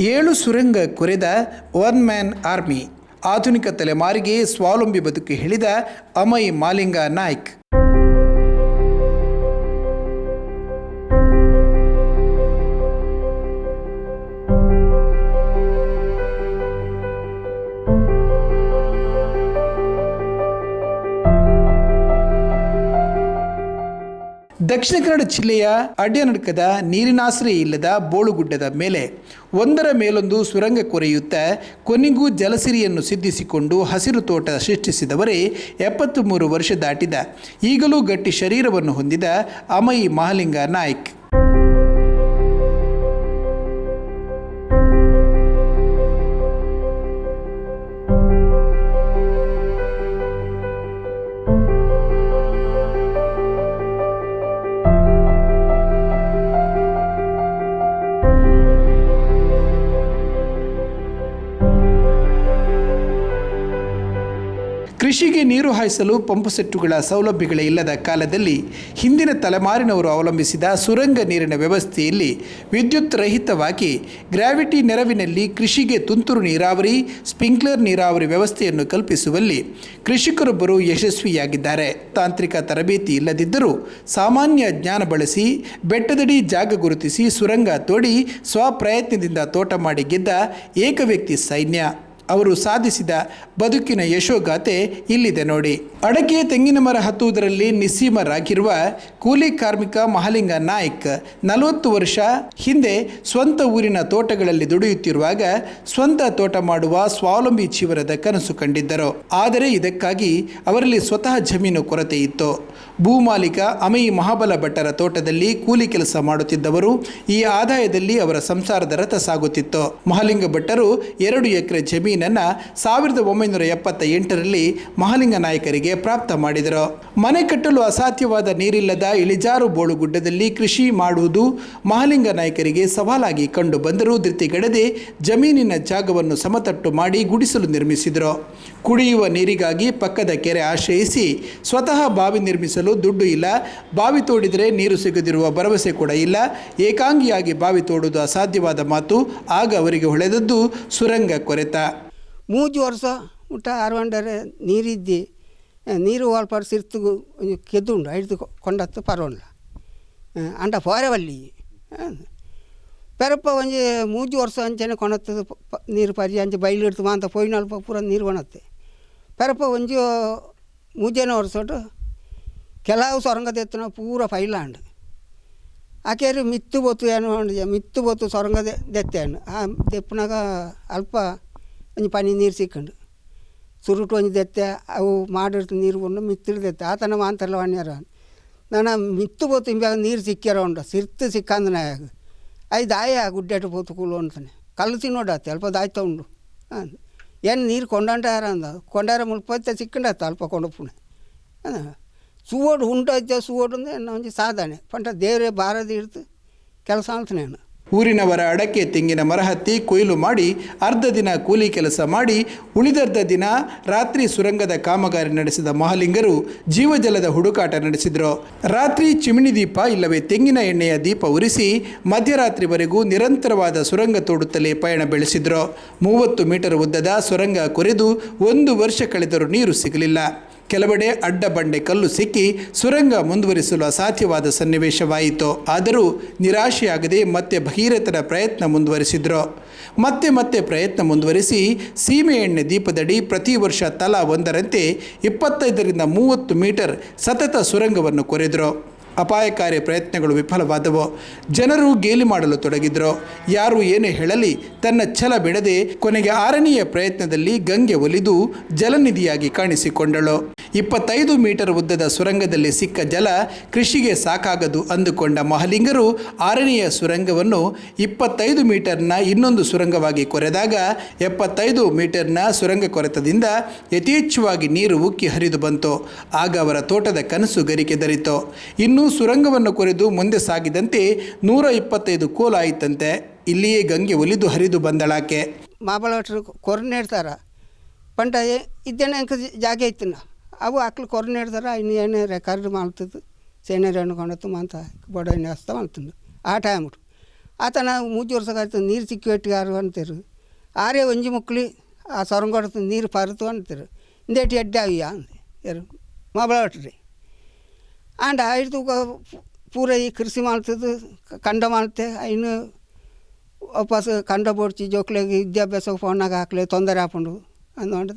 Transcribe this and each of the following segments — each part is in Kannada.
ಏಳು ಸುರಂಗ ಕೊರೆದ ಒನ್ ಮ್ಯಾನ್ ಆರ್ಮಿ ಆಧುನಿಕ ತಲೆಮಾರಿಗೆ ಸ್ವಾವಲಂಬಿ ಬದುಕು ಹೇಳಿದ ಅಮಯ್ ಮಾಲಿಂಗ ನಾಯ್ಕ್. ದಕ್ಷಿಣ ಕನ್ನಡ ಜಿಲ್ಲೆಯ ಅಡ್ಯನಡ್ಕದ ನೀರಿನಾಶ್ರಯ ಇಲ್ಲದ ಬೋಳುಗುಡ್ಡದ ಮೇಲೆ ಒಂದರ ಮೇಲೊಂದು ಸುರಂಗ ಕೊರೆಯುತ್ತಾ ಕೊನೆಗೂ ಜಲಸಿರಿಯನ್ನು ಸಿದ್ಧಿಸಿಕೊಂಡು ಹಸಿರು ತೋಟ ಸೃಷ್ಟಿಸಿದವರೇ ಎಪ್ಪತ್ತು ವರ್ಷ ದಾಟಿದ. ಈಗಲೂ ಗಟ್ಟಿ ಶರೀರವನ್ನು ಹೊಂದಿದ ಅಮಯಿ ಮಹಾಲಿಂಗ ನಾಯ್ಕ್. ಕೃಷಿಗೆ ನೀರು ಹಾಯಿಸಲು ಪಂಪ್ ಸೆಟ್ಟುಗಳ ಸೌಲಭ್ಯಗಳೇ ಇಲ್ಲದ ಕಾಲದಲ್ಲಿ ಹಿಂದಿನ ತಲೆಮಾರಿನವರು ಅವಲಂಬಿಸಿದ ಸುರಂಗ ನೀರಿನ ವ್ಯವಸ್ಥೆಯಲ್ಲಿ ವಿದ್ಯುತ್ ರಹಿತವಾಗಿ ಗ್ರಾವಿಟಿ ನೆರವಿನಲ್ಲಿ ಕೃಷಿಗೆ ತುಂತುರು ನೀರಾವರಿ ಸ್ಪ್ರಿಂಕ್ಲರ್ ನೀರಾವರಿ ವ್ಯವಸ್ಥೆಯನ್ನು ಕಲ್ಪಿಸುವಲ್ಲಿ ಕೃಷಿಕರೊಬ್ಬರು ಯಶಸ್ವಿಯಾಗಿದ್ದಾರೆ. ತಾಂತ್ರಿಕ ತರಬೇತಿ ಇಲ್ಲದಿದ್ದರೂ ಸಾಮಾನ್ಯ ಜ್ಞಾನ ಬಳಸಿ, ಬೆಟ್ಟದಡಿ ಜಾಗ ಗುರುತಿಸಿ ಸುರಂಗ ತೋಡಿ, ಸ್ವಪ್ರಯತ್ನದಿಂದ ತೋಟ ಮಾಡಿ ಗೆದ್ದ ಏಕವ್ಯಕ್ತಿ ಸೈನ್ಯ. ಅವರು ಸಾಧಿಸಿದ ಬದುಕಿನ ಯಶೋಗಾಥೆ ಇಲ್ಲಿದೆ ನೋಡಿ. ಅಡಕೆ ತೆಂಗಿನ ಮರ ಹತ್ತುವುದರಲ್ಲಿ ನಿಸ್ಸೀಮರಾಗಿರುವ ಕೂಲಿ ಕಾರ್ಮಿಕ ಮಹಾಲಿಂಗ ನಾಯ್ಕ ನಲವತ್ತು ವರ್ಷ ಹಿಂದೆ ಸ್ವಂತ ಊರಿನ ತೋಟಗಳಲ್ಲಿ ದುಡಿಯುತ್ತಿರುವಾಗ ಸ್ವಂತ ತೋಟ ಮಾಡುವ ಸ್ವಾವಲಂಬಿ ಜೀವನದ ಕನಸು ಕಂಡಿದ್ದರು. ಆದರೆ ಇದಕ್ಕಾಗಿ ಅವರಲ್ಲಿ ಸ್ವತಃ ಜಮೀನು ಕೊರತೆ ಇತ್ತು ಭೂಮಾಲೀಕ ಅಮಿ ಮಹಾಬಲ ಭಟ್ಟರ ತೋಟದಲ್ಲಿ ಕೂಲಿ ಕೆಲಸ ಮಾಡುತ್ತಿದ್ದವರು ಈ ಆದಾಯದಲ್ಲಿ ಅವರ ಸಂಸಾರದ ರಥ ಸಾಗುತ್ತಿತ್ತು. ಮಹಾಲಿಂಗ ಭಟ್ಟರು ಎರಡು ಎಕರೆ ಜಮೀನನ್ನ ಸಾವಿರದ ಒಂಬೈನೂರ ಎಪ್ಪತ್ತ ಎಂಟರಲ್ಲಿ ಮಹಾಲಿಂಗ ನಾಯಕರಿಗೆ ಪ್ರಾಪ್ತ ಮಾಡಿದರು. ಮನೆ ಕಟ್ಟಲು ಅಸಾಧ್ಯವಾದ ನೀರಿಲ್ಲದ ಇಳಿಜಾರು ಬೋಳುಗುಡ್ಡದಲ್ಲಿ ಕೃಷಿ ಮಾಡುವುದು ಮಹಾಲಿಂಗ ನಾಯಕರಿಗೆ ಸವಾಲಾಗಿ ಕಂಡು ಬಂದರೂ ಧೃತಿಗೆಡದೆ ಜಮೀನಿನ ಜಾಗವನ್ನು ಸಮತಟ್ಟು ಮಾಡಿ ಗುಡಿಸಲು ನಿರ್ಮಿಸಿದರು. ಕುಡಿಯುವ ನೀರಿಗಾಗಿ ಪಕ್ಕದ ಕೆರೆ ಆಶ್ರಯಿಸಿ ಸ್ವತಃ ಬಾವಿ ನಿರ್ಮಿಸಲು ದುಡ್ಡು ಇಲ್ಲ. ಬಾವಿ ತೋಡಿದರೆ ನೀರು ಸಿಗದಿರುವ ಭರವಸೆ ಕೂಡ ಇಲ್ಲ. ಏಕಾಂಗಿಯಾಗಿ ಬಾವಿ ತೋಡುವುದು ಅಸಾಧ್ಯವಾದ ಮಾತು. ಆಗ ಅವರಿಗೆ ಹೊಳೆದದ್ದು ಸುರಂಗ ಕೊರೆತ. ಮೂಜು ವರ್ಷ ಊಟ ಅರವಂಡರೆ ನೀರಿದ್ದಿ ನೀರು ವಾಲ್ಪಾಡು ಸಿರ್ತು ಕೆದ್ದುಂಡು, ಹಿಡಿದು ಕೊಂಡತ್ತು ಪರವಲ್ಲ ಅಂಡ ಪೋರೆವಲ್ಲಿ ಪೆರಪ್ಪ ಒಂಜಿ ಮೂಜು ವರ್ಷ ಅಂಚನೆ ಕೊಣತ್ತದು ಪ- ನೀರು ಪರಿ, ಅಂಚೆ ಬೈಲು ಇಡ್ತು ಮಾಂತ ಪೊಯ್ನಲ್ಪ ಪೂರ ನೀರು ಒಂಜಿ ಮೂಜೇನ ವರ್ಷಟ್ಟು ಕೆಲವು ಸೊರಂಗದ ಎತ್ತನ ಪೂರ ಫೈಲಾಂಡ್ ಆಕೆರು ಮಿತ್ತು ಬೊತ್ತು ಏನು ಮಿತ್ತು ಬೊತ್ತು ಸೊರಂಗದ ದೆತ್ತೇನು ಆ ದೆಪ್ಪನಾಗ ಅಲ್ಪ ಒಂದು ಪನಿ ನೀರು ಸಿಕ್ಕಂಡು. ಸುರುಟು ಒಂದು ದೆತ್ತೆ, ಅವು ಮಾಡಿರ್ತ ನೀರು ಕೊಂಡು ಮಿತ್ತಿಡು ದೆತ್ತೆ. ಆತನ ಮಾಂತರಲ್ಲ ವಾಣ್ಯಾರ ನಾನು ಮಿತ್ತು ಬೊತ್ತು ಇಂಬ್ಯಾಗ ನೀರು ಸಿಕ್ಕ್ಯಾರ ಉಂಡ. ಸಿರ್ತು ಸಿಕ್ಕಂದ ನಾಯಾಗ ಐದು ದಾಯ ಗುಡ್ಡೆಟ್ಟು ಬೊತ್ತು ಕೂಲು ಅಂತಾನೆ ಕಲ್ಲು ತಿನ್ನೋಡತ್ತೆ ಅಲ್ಪ ದಾಯ್ತ ಉಂಡು ಹಾಂ ಏನು ನೀರು ಕೊಂಡಂಟಾರ ಅಂದ? ಕೊಂಡಾರ ಮುಳ್ಪತ್ತೆ ಸಿಕ್ಕಂಡತ್ತ, ಅಲ್ಪ ಕೊಂಡಪ್ಪುಣೆ ಸುವೋಡು ಉಂಟೈತೆ ಸುವೋಡು ಅಂದ್ರೆ ಒಂದು ಸಾಧನೆ. ಪಂಟ ದೇವರೇ ಬಾರದಿ ಇರ್ತು ಕೆಲಸ ಅಂತ ನಾನು ಊರಿನವರ ಅಡಕೆ ತೆಂಗಿನ ಮರ ಹತ್ತಿ ಕೊಯ್ಲು ಮಾಡಿ ಅರ್ಧ ದಿನ ಕೂಲಿ ಕೆಲಸ ಮಾಡಿ ಉಳಿದರ್ಧ ದಿನ ರಾತ್ರಿ ಸುರಂಗದ ಕಾಮಗಾರಿ ನಡೆಸಿದ ಮಹಾಲಿಂಗರು ಜೀವಜಲದ ಹುಡುಕಾಟ ನಡೆಸಿದರು. ರಾತ್ರಿ ಚಿಮಿಣಿ ದೀಪ ಇಲ್ಲವೇ ತೆಂಗಿನ ಎಣ್ಣೆಯ ದೀಪ ಉರಿಸಿ ಮಧ್ಯರಾತ್ರಿವರೆಗೂ ನಿರಂತರವಾದ ಸುರಂಗ ತೋಡುತ್ತಲೇ ಪಯಣ ಬೆಳೆಸಿದ್ರು. ಮೂವತ್ತು ಮೀಟರ್ ಉದ್ದದ ಸುರಂಗ ಕೊರೆದು ಒಂದು ವರ್ಷ ಕಳೆದರೂ ನೀರು ಸಿಗಲಿಲ್ಲ. ಕೆಲವೆಡೆ ಅಡ್ಡ ಬಂಡೆ ಕಲ್ಲು ಸಿಕ್ಕಿ ಸುರಂಗ ಮುಂದುವರಿಸಲು ಅಸಾಧ್ಯವಾದ ಸನ್ನಿವೇಶವಾಯಿತು. ಆದರೂ ನಿರಾಶೆಯಾಗದೆ ಮತ್ತೆ ಭಗೀರಥನ ಪ್ರಯತ್ನ ಮುಂದುವರಿಸಿದ್ರು. ಮತ್ತೆ ಮತ್ತೆ ಪ್ರಯತ್ನ ಮುಂದುವರಿಸಿ ಸೀಮೆ ಎಣ್ಣೆ ದೀಪದಡಿ ಪ್ರತಿ ವರ್ಷ ತಲಾ ಒಂದರಂತೆ ಇಪ್ಪತ್ತೈದರಿಂದ ಮೂವತ್ತು ಮೀಟರ್ ಸತತ ಸುರಂಗವನ್ನು ಕೊರೆದರು. ಅಪಾಯಕಾರಿ ಪ್ರಯತ್ನಗಳು ವಿಫಲವಾದವು. ಜನರು ಗೇಲಿ ಮಾಡಲು ತೊಡಗಿದ್ರು. ಯಾರು ಏನು ಹೇಳಲಿ ತನ್ನ ಛಲ ಬಿಡದೆ ಕೊನೆಗೆ ಆರನೆಯ ಪ್ರಯತ್ನದಲ್ಲಿ ಗಂಗೆ ಒಲಿದು ಜಲನಿಧಿಯಾಗಿ ಕಾಣಿಸಿಕೊಂಡಳು. ಇಪ್ಪತ್ತೈದು ಮೀಟರ್ ಉದ್ದದ ಸುರಂಗದಲ್ಲಿ ಸಿಕ್ಕ ಜಲ ಕೃಷಿಗೆ ಸಾಕಾಗದು ಅಂದುಕೊಂಡ ಮಹಲಿಂಗರು ಆರನೆಯ ಸುರಂಗವನ್ನು ಇಪ್ಪತ್ತೈದು ಮೀಟರ್ನ ಇನ್ನೊಂದು ಸುರಂಗವಾಗಿ ಕೊರೆದಾಗ ಎಪ್ಪತ್ತೈದು ಮೀಟರ್ನ ಸುರಂಗ ಕೊರೆತದಿಂದ ಯಥೇಚ್ಛವಾಗಿ ನೀರು ಉಕ್ಕಿ ಹರಿದು ಬಂತು. ಆಗ ಅವರ ತೋಟದ ಕನಸು ಗರಿಕೆದರಿತು ಇನ್ನೂ ಸುರಂಗವನ್ನು ಕೊರೆದು ಮುಂದೆ ಸಾಗಿದಂತೆ ನೂರ ಇಪ್ಪತ್ತೈದು ಕೋಲಾಯಿತಂತೆ ಇಲ್ಲಿಯೇ ಗಂಗೆ ಒಲಿದು ಹರಿದು ಬಂದಳಾಕೆ. ಮಹಬಲಾಟರು ಕೊರನೆ ಇಡ್ತಾರ ಪಂಡ ಇದ್ದೇನೆ ಜಾಗ ಇತ್ತು ಅವು ಆಕ್ಳು ಕೊರನೆ ಇಡ್ತಾರ ಇನ್ನು ಏನೇ ರೆಕಾರ್ಡ್ ಮಾಡ್ತದ್ದು ಸೇನೆ ಅನ್ಕೊಂಡತ್ತು ಅಂತ ಬಡ ಹಸ್ತ ಮಾಡ್ತಂದು ಆ ಟೈಮ್ ಆತನ ಮೂಜಿ ಕಾಯ್ತು ನೀರು ಸಿಕ್ಕಿ ಒಟ್ಟಿಗಾರು ಅಂತಾರೆ. ಆರೇ ಒಂಜಿ ಮುಕ್ಲಿ, ಆ ಸೊರಂಗೊಡತು ನೀರು ಪರತು ಅಂತೀರು. ಇಂದೇಟಿ ಎಡ್ಡೆ ಅವ್ಯ ಅಂದೆ ಯಾರು ಮಾಬಳ ಹೊಟ್ರಿ ಆಂಡ ಆಯ್ತು ಪೂರ ಈ ಕೃಷಿ ಮಾಡ್ತದ್ದು ಕಂಡ ಮಾಡ್ತೆ. ಇನ್ನು ವಾಪಸ್ ಕಂಡ ಬೋಡ್ಚಿ ಜೋಕ್ಲೆ ವಿದ್ಯಾಭ್ಯಾಸ ಫೋನಾಗ ಹಾಕ್ಲೆ, ತೊಂದರೆ ಹಾಕೊಂಡು ಅಂದ್ಕೊಂಡು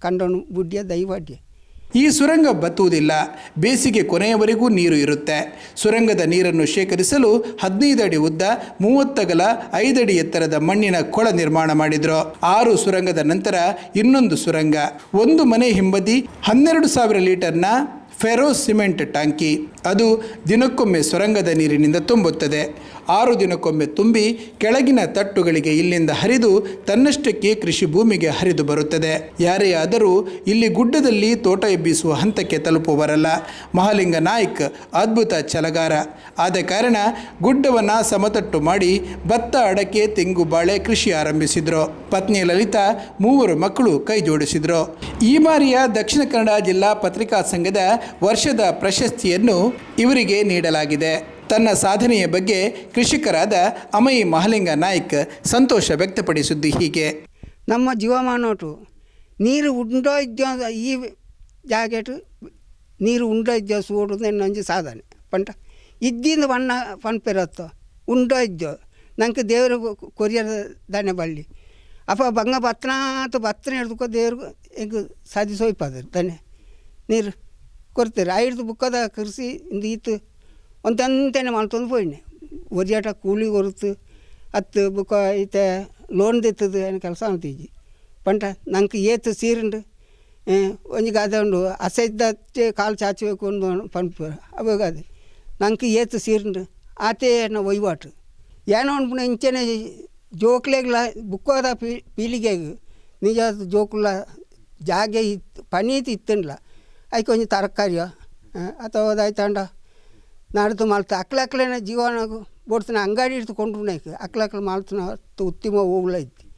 ಕಂಡನು ಬುಡ್ಡಿಯ ದೈವಡ್ಡಿ ಈ ಸುರಂಗ ಬತ್ತುವುದಿಲ್ಲ. ಬೇಸಿಗೆ ಕೊನೆಯವರೆಗೂ ನೀರು ಇರುತ್ತೆ. ಸುರಂಗದ ನೀರನ್ನು ಶೇಖರಿಸಲು ಹದಿನೈದು ಅಡಿ ಉದ್ದ ಮೂವತ್ತಗಲ ಐದಡಿ ಎತ್ತರದ ಮಣ್ಣಿನ ಕೊಳ ನಿರ್ಮಾಣ ಮಾಡಿದ್ರು. ಆರು ಸುರಂಗದ ನಂತರ ಇನ್ನೊಂದು ಸುರಂಗ. ಒಂದು ಮನೆ ಹಿಂಬದಿ, ಹನ್ನೆರಡು ಸಾವಿರ ಲೀಟರ್ನ ಫೆರೋ ಸಿಮೆಂಟ್ ಟ್ಯಾಂಕಿ. ಅದು ದಿನಕ್ಕೊಮ್ಮೆ ಸುರಂಗದ ನೀರಿನಿಂದ ತುಂಬುತ್ತದೆ. ಆರು ದಿನಕ್ಕೊಮ್ಮೆ ತುಂಬಿ ಕೆಳಗಿನ ತಟ್ಟುಗಳಿಗೆ ಇಲ್ಲಿಂದ ಹರಿದು ತನ್ನಷ್ಟಕ್ಕೆ ಕೃಷಿ ಭೂಮಿಗೆ ಹರಿದು ಬರುತ್ತದೆ. ಯಾರೇ ಆದರೂ ಇಲ್ಲಿ ಗುಡ್ಡದಲ್ಲಿ ತೋಟ ಎಬ್ಬಿಸುವ ಹಂತಕ್ಕೆ ತಲುಪುವರಲ್ಲ. ಮಹಾಲಿಂಗ ನಾಯ್ಕ್ ಅದ್ಭುತ ಛಲಗಾರ. ಆದ ಕಾರಣ ಗುಡ್ಡವನ್ನು ಸಮತಟ್ಟು ಮಾಡಿ ಭತ್ತ, ಅಡಕೆ, ತೆಂಗು, ಬಾಳೆ ಕೃಷಿ ಆರಂಭಿಸಿದ್ರು. ಪತ್ನಿ ಲಲಿತಾ ಮೂವರು ಮಕ್ಕಳು ಕೈ ಜೋಡಿಸಿದ್ರು ಈ ಬಾರಿಯ ದಕ್ಷಿಣ ಕನ್ನಡ ಜಿಲ್ಲಾ ಪತ್ರಿಕಾ ಸಂಘದ ವರ್ಷದ ಪ್ರಶಸ್ತಿಯನ್ನು ಇವರಿಗೆ ನೀಡಲಾಗಿದೆ. ತನ್ನ ಸಾಧನೆಯ ಬಗ್ಗೆ ಕೃಷಿಕರಾದ ಅಮಯಿ ಮಹಲಿಂಗ ನಾಯ್ಕ್ ಸಂತೋಷ ವ್ಯಕ್ತಪಡಿಸಿದ್ದು ಹೀಗೆ. ನಮ್ಮ ಜೀವಮಾನೋಟು, ನೀರು ಉಂಡೋ ಇದ್ದೋ ಈ ಜಾಗೆಟು, ನೀರು ಉಂಡೋ ಇದ್ದೋ ಸೂಡುದು ನಂಜಿ ಸಾಧನೆ. ಪಂಟ ಇದ್ದಿಂದ ಬಣ್ಣ ಪನ್ಪೆರತ್ತೋ ಉಂಡೋ ಇದ್ದೋ ನಂಗೆ ದೇವರು ಕೊರಿಯರ್ ದಾನೆ ಬಳ್ಳಿ. ಅಪ್ಪ ಬಂಗ ಬತ್ತನಾತು ಬತ್ತನ ಹಿಡ್ದುಕೋ ದೇವ್ರಿಗೆ ಹೆಂಗೆ ಸಾಧಿಸೋಯ್ಪದ ದಾನೆ. ನೀರು ಐದು ಹಿಡ್ದು ಬುಕ್ಕದ ಕೃಷಿ ಇಂದ ಈತು ಒಂದಂತೆನೆ ಮಾಡ್ತಂದು ಪೋಯ್ನೆ ಒರಿಯಾಟ ಕೂಲಿ ಹೊರತು ಹತ್ತು ಬುಕ್ಕ ಐತೆ ಲೋನ್ ದಿತ್ತದು ಏನು ಕೆಲಸ ಅಂತೀಜಿ ಪಂಟ ನಂಗೆ ಏತು ಸೀರುಂಡು ಒಂಜಿ ಗಾದೆ ಉಂಡು ಅಸೈದ್ದತ್ತೆ ಕಾಲು ಚಾಚಬೇಕು ಒಂದು ಪಂಪ ಅವಾಗ ಅದು ನಂಗೆ ಏತು ಸೀರುಂಡು, ಆತೆ ನಾ ವಹಿವಾಟು ಏನೋ ಅನ್ಪುಣ ಇಂಚೆನೆ ಜೋಕ್ಲೆಗ್ಲ, ಬುಕ್ಕೋದ ಪೀಳಿಗೆಗೆ ನಿಜ ಜೋಕ್ಲ ಜಾಗೆ ಇತ್ತು ಪನೀತಿ ಇತ್ತನ್ಲ ಐಕೆ ಒಂದು ತರಕಾರಿಯೋ ಅಥವಾ ಅದಾಯ್ತಂಡ ನಾಡ್ದು ಮಾಲ್ತ. ಅಕ್ಲ ಅಕ್ಲೇನ ಜೀವನ ಬೋಡ್ತಾನೆ ಅಂಗಾಡಿ ಇಡ್ತು ಕೊಂಡ್ರು ಅಕ್ಲ ಮಾಲ್ತನ ಉತ್ತಿಮ ಹೂವುಗಳೈತಿ